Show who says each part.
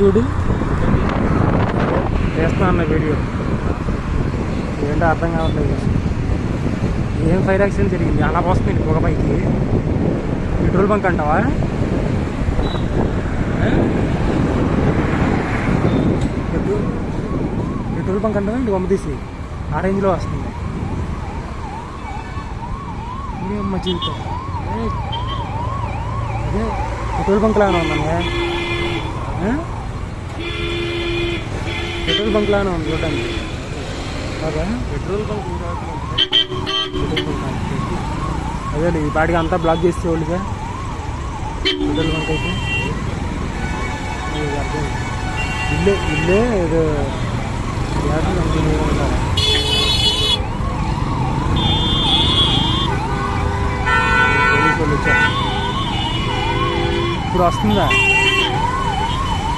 Speaker 1: చూడు. చేస్తా అన్న వీడియో. ఏంటో అర్థం కావట్లేదు. ఏం ఫైర్ యాక్సిడెంట్ జరిగింది? అలా పోస్తుంది పొగ పైకి. పెట్రోల్ బంక్ అంటావా? పెట్రోల్ పెట్రోల్ బంక్ అంటావా? ఇంటి బొమ్మ తీసి ఆ రేంజ్లో వస్తుంది. ఇదేమ్మ జీవితం? అదే పెట్రోల్ బంక్ లాగానే ఉందండి పెట్రోల్ బంక్ లాగానే ఉంది చూడండి. బాగా?
Speaker 2: పెట్రోల్ బంక్
Speaker 1: అదే ఈ పాటికి అంతా బ్లాక్ చేసేవాళ్ళుగా పెట్రోల్ బంక్ అయితే. ఇల్లే ఇల్లే ఏదో ఇప్పుడు వస్తుందా?